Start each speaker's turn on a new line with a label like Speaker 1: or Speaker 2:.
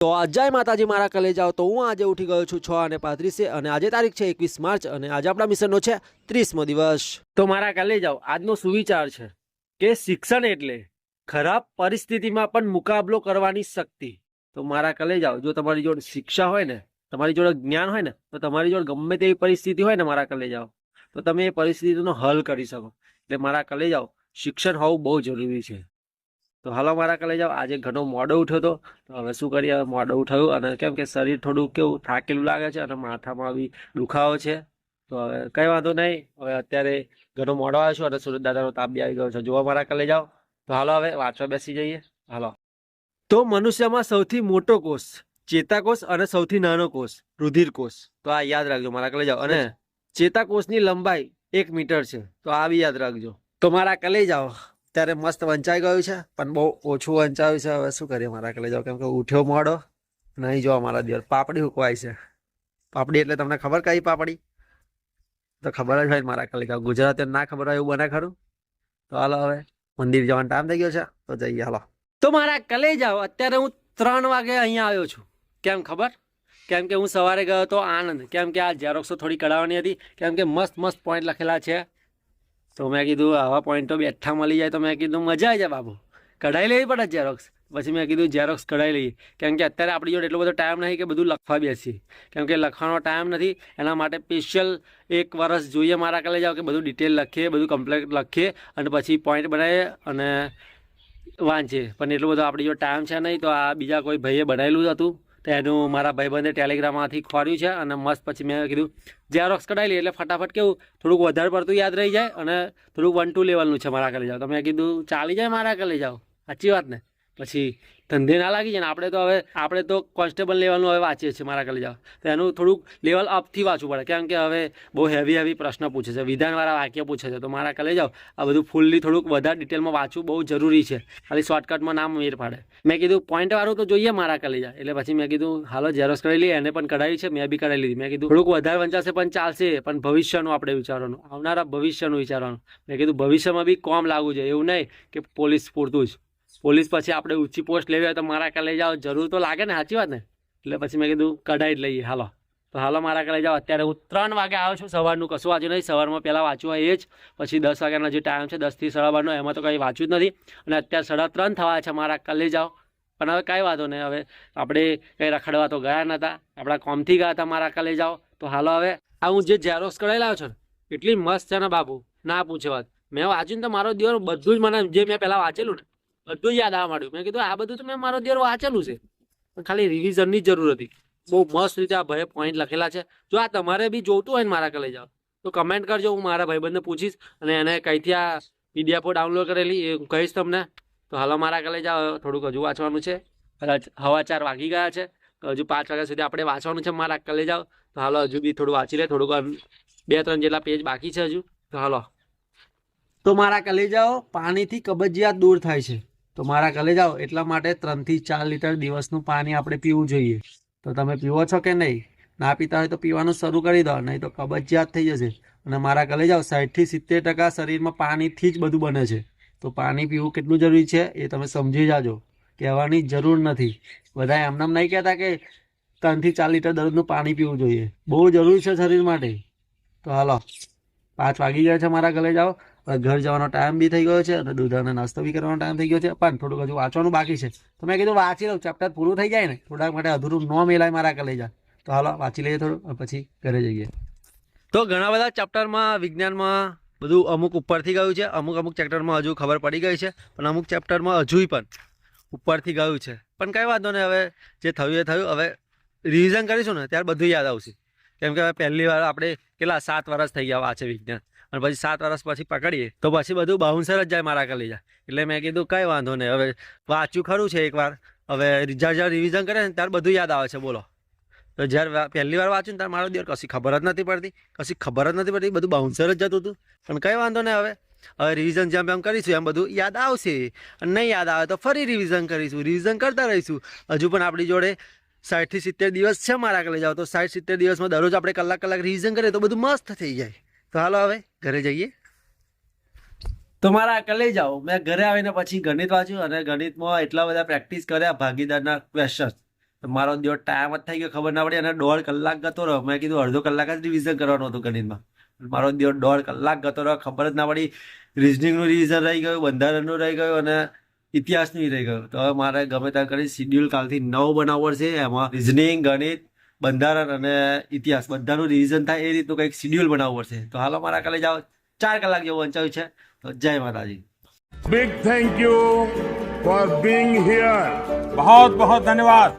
Speaker 1: તો જય માતાજી, મારા કલે જાઓ તો હું આજે ઉઠી ગયો છું છ અને પાંત્રીસે અને આજે તારીખ છે એકવીસ માર્ચ અને આજે આપણા મિશનનો છે ત્રીસમો દિવસ. તો મારા કલે જાઓ આજનો સુવિચાર છે કે શિક્ષણ એટલે ખરાબ પરિસ્થિતિમાં પણ મુકાબલો કરવાની શક્તિ. તો મારા કલે જાઓ જો તમારી જોડે શિક્ષા હોય ને, તમારી જોડે જ્ઞાન હોય ને, તો તમારી જોડે ગમે તેવી પરિસ્થિતિ હોય ને મારા કલે જાઓ તો તમે એ પરિસ્થિતિનો હલ કરી શકો. એટલે મારા કલે જાઓ શિક્ષણ હોવું બહુ જરૂરી છે. તો હાલો મારા કલેજાઓ આજે ઘણો મોડો ઉઠ્યો હતો તો હવે શું કરીએ? મોડો ઉઠાયું અને કેમ કે શરીર થોડું કેવું થાકેલું લાગે છે અને માથામાં બી દુખાવો છે. તો હવે કંઈ વાંધો નહીં. હવે અત્યારે ઘણો મોડો આવ્યો છું અને સુરત દાદાનો તાપ બી આવી ગયો છે. જોવા મારા કલેજાઓ તો હાલો હવે વાંચવા બેસી જઈએ. હાલો. તો મનુષ્યમાં સૌથી મોટો કોષ ચેતાકોષ અને સૌથી નાનો કોષ રુધિર કોષ તો આ યાદ રાખજો મારા કલે જાઓ. અને ચેતાકોષની લંબાઈ એક મીટર છે. તો આ બી યાદ રાખજો. તો મારા કલેજાઓ ત્યારે મસ્ત વંચાઈ ગયું છે, પણ બહુ ઓછું વંચાયું છે. હવે શું કરીએ, મારા કલેજાઓ કેમ કે ઉઠ્યો મોડો, નહીં જોવા મારા દિવસ. પાપડી હુકવાય છે. પાપડી એટલે તમને ખબર કઈ પાપડી? તો ખબર જ હોય મારા મારા કલેજાઓ ગુજરાતી ના ખબર હોય એવું બને ખરું? તો હાલો હવે, મંદિર જવાનો ટાઈમ થઈ ગયો છે. તો જઈએ, હાલો. તો મારા કલેજાઓ અત્યારે હું ત્રણ વાગે અહીંયા આવ્યો છું. કેમ ખબર? કેમ કે હું સવારે ગયો હતો આનંદ કેમ કે આ ઝેરોક્સો થોડી કઢાવવાની હતી. કેમ કે મસ્ત મસ્ત પોઈન્ટ લખેલા છે. તો મેં કીધું, આવા પોઈન્ટો બેઠા મળી જાય. તો મેં કીધું, મજા આવી જાય બાબુ. કઢાઈ લેવી પડે ઝેરોક્સ પછી મેં કીધું ઝેરોક્સ કઢાઈ લઈએ. કેમ કે અત્યારે આપણી જોડે એટલો બધો ટાઈમ નહીં કે બધું લખવા બેસીએ. કેમ કે લખવાનો ટાઈમ નથી. એના માટે સ્પેશિયલ એક વર્ષ જોઈએ મારા કાલે જાઓ કે બધું ડિટેલ લખીએ, બધું કમ્પ્લેટ લખીએ અને પછી પોઈન્ટ બનાવીએ અને વાંચીએ. પણ એટલો બધો આપણી જોડે ટાઈમ છે નહીં, તો આ બીજા કોઈ ભાઈએ બનાવેલું હતું. તો એનું મારા ભાઈબંધે ટેલિગ્રામમાંથી ખોર્યું છે અને મસ્ત પછી મેં કીધું ઝેરોક્સ કઢાવી લઈએ એટલે ફટાફટ કેવું, થોડુંક વધારે પડતું યાદ રહી જાય અને થોડુંક વન ટુ લેવલનું છે મારા કરી જાઓ. તો મેં કીધું, ચાલી જાય મારા કલે જાઓ. સાચી વાત ને? પછી ધંધે ના લાગી જાય ને, આપણે તો હવે, આપણે તો કોન્સ્ટેબલ લેવલનું હવે વાંચીએ છીએ મારા કલે જાઓ તો એનું થોડુંક લેવલ અપથી વાંચવું પડે, કેમ કે હવે બહુ હેવી હેવી પ્રશ્ન પૂછે છે, વિધાનવાળા વાક્ય પૂછે છે. તો મારા કલે જાઓ, આ બધું ફૂલ્લી થોડુંક વધારે ડિટેલમાં વાંચવું બહુ જરૂરી છે. ખાલી શોર્ટકટમાં નામ મેર પાડે. મેં કીધું પોઈન્ટવાળું તો જોઈએ મારા કલેજા એટલે પછી મેં કીધું, હાલો ઝેરોસ કરી લઈએ, એને પણ કઢાવી છે, મેં બી કઢાવી લીધી. મેં કીધું, થોડુંક વધારે વંચાશે પણ ચાલશે, પણ ભવિષ્યનું આપણે વિચારવાનું, આવનારા ભવિષ્યનું વિચારવાનું. મેં કીધું, ભવિષ્યમાં બી કોમ લાગવું જોઈએ એવું નહીં કે પોલીસ પૂરતું જ. પોલીસ પછી આપણે ઊંચી પોસ્ટ લેવી હોય તો મારા કલે જાઓ. જરૂર તો લાગે ને, સાચી વાત ને? એટલે પછી મેં કીધું, કઢાઈ જ લઈએ. હાલો. તો હાલો, મારા કલે જાઓ. અત્યારે હું ત્રણ વાગે આવ્યો છું સવારનું, કશું વાંચ્યું નહીં. સવારમાં પહેલાં વાંચવું હોય એ જ. પછી દસ વાગ્યાનો જે ટાઈમ છે દસથી સાડા બારનો, એમાં તો કંઈ વાંચ્યું જ નથી. અને અત્યારે સાડા ત્રણ થવા છે મારા કલે જાઓ. પણ હવે કાંઈ વાંધો નહીં. હવે આપણે કંઈ રખડવા તો ગયા નહોતા આપણા કોમથી ગયા હતા મારા કલે જાઓ. તો હાલો હવે. આ હું જે ઝેરોસ કઢાઈ લાવ્યો છું એટલી મસ્ત છે ને બાપુ. ના પૂછે વાત. મેં વાંચ્યું ને તો મારો દિવસ બધું જ મને, જે મેં પહેલાં વાંચેલું ને બધું યાદ આવવા માંડ્યું. મેં કીધું, આ બધું તો મેં મારો દિવસ વાંચેલું છે. પણ ખાલી રિવિઝનની જરૂર હતી. બહુ મસ્ત રીતે આ ભાઈ પોઈન્ટ લખેલા છે. જો આ તમારે બી જોતું હોય ને મારા કલે જાઓ, તો કમેન્ટ કરજો, હું મારા ભાઈબંધને પૂછીશ અને એને કઈથી આ પીડીએફ ડાઉનલોડ કરેલી એ હું કહીશ તમને. તો હાલો, મારા કલે જાઓ થોડુંક હજુ વાંચવાનું છે. હવા ચાર વાગી ગયા છે. હજુ પાંચ વાગ્યા સુધી આપણે વાંચવાનું છે મારા કલે જાઓ. તો હાલો, હજુ બી થોડું વાંચી લે, થોડુંક બે ત્રણ જેટલા પેજ બાકી છે હજુ. તો હાલો. તો મારા કલેજાઓ પાણીથી કબજિયાત દૂર થાય છે. તો મારા કલેજાઓ એટલા માટે ત્રણથી ચાર લીટર દિવસનું પાણી આપણે પીવું જોઈએ. તો તમે પીવો છો કે નહીં? ના પીતા હોય તો પીવાનું શરૂ કરી દો, નહીં તો કબજિયાત થઈ જશે. અને મારા કલેજાઓ સાઠથી સિત્તેર ટકા શરીરમાં પાણીથી જ બધું બને છે. તો પાણી પીવું કેટલું જરૂરી છે એ તમે સમજી જાજો. કહેવાની જરૂર નથી. બધા એમનામ નહીં કહેતા કે ત્રણથી ચાર લીટર દરરોજનું પાણી પીવું જોઈએ. બહુ જરૂરી છે શરીર માટે. તો હાલો, પાંચ વાગી ગયા છે મારા ગલે જાઓ. ઘર જવાનો ટાઈમ બી થઈ ગયો છે અને દૂધાને નાસ્તો બી કરવાનો ટાઈમ થઈ ગયો છે. પણ થોડુંક હજુ વાંચવાનું બાકી છે. તો મેં કીધું વાંચી લઉં ચેપ્ટર પૂરું થઈ જાય ને, થોડાક માટે અધૂરું ન મેલાય મારા કલેજા તો હાલો, વાંચી લઈએ થોડું પછી ઘરે જઈએ. તો ઘણા બધા ચેપ્ટરમાં વિજ્ઞાનમાં બધું અમુક ઉપરથી ગયું છે. અમુક અમુક ચેપ્ટરમાં હજુ ખબર પડી ગઈ છે, પણ અમુક ચેપ્ટરમાં હજુય પણ ઉપરથી ગયું છે. પણ કંઈ વાંધો નહીં, હવે જે થયું એ થયું. હવે રિવિઝન કરીશું ને, ત્યારે બધું યાદ આવશે. કેમ કે પહેલી વાર આપણે કેટલા સાત વર્ષ થઈ ગયા વાંચે વિજ્ઞાન. અને પછી સાત વર્ષ પછી પકડીએ, તો પછી બધું બાઉન્સર જ જાય મારા કલેજા એટલે મેં કીધું કંઈ વાંધો નહીં, હવે વાંચ્યું ખરું છે એકવાર. હવે જ્યારે જ્યારે રિવિઝન કરે ને ત્યારે બધું યાદ આવે છે, બોલો. તો જ્યારે પહેલી વાર વાંચ્યું ને ત્યારે મારો દિવસ કશી ખબર જ નથી પડતી, કશી ખબર જ નથી પડતી, બધું બાઉન્સર જ જતું હતું. પણ કંઈ વાંધો નહીં હવે. હવે રિવિઝન જેમ એમ કરીશું, એમ બધું યાદ આવશે. અને નહીં યાદ આવે તો ફરી રિવિઝન કરીશું રિવિઝન કરતા રહીશું. હજુ પણ આપણી જોડે સાઠથી સિત્તેર દિવસ છે મારા આગળ જાઓ તો સાઠ સિત્તેર દિવસમાં દરરોજ આપણે કલાક કલાક રિવિઝન કરીએ તો બધું મસ્ત થઈ જાય. તો હાલો હવે ઘરે જઈએ. તો મારા કલે જાઓ. મેં ઘરે આવીને પછી ગણિત વાંચ્યું અને ગણિતમાં એટલા બધા પ્રેક્ટિસ કર્યા ભાગીદારના ક્વેશ્ચન મારો દિવસ ટાઈમ જ થઈ ગયો, ખબર ના પડી અને દોઢ કલાક ગતો રહ્યો. મેં કીધું અડધો કલાક જ રિવિઝન કરવાનું હતું ગણિતમાં. મારો દિવસ દોઢ કલાક ગતો રહ્યો, ખબર જ ના પડી. રિઝનિંગનું રિવિઝન રહી ગયું, બંધારણનું રહી ગયું અને ઇતિહાસ નહીં રહી ગયો. તો હવે મારે ગમે ત્યાં કરી શિડ્યુલ કાલથી નવ બનાવવો પડશે એમાં રિઝનિંગ ગણિત, બંધારણ અને ઇતિહાસ બધાનું રિવિઝન થાય એ રીતનું કંઈક શિડ્યુલ બનાવવું પડશે. તો હાલો મારા કાલે જાઓ ચાર કલાક જેવું વંચાયું છે. તો જય માતાજી.
Speaker 2: Big thank you for being here
Speaker 3: બહુ બહુ ધન્યવાદ.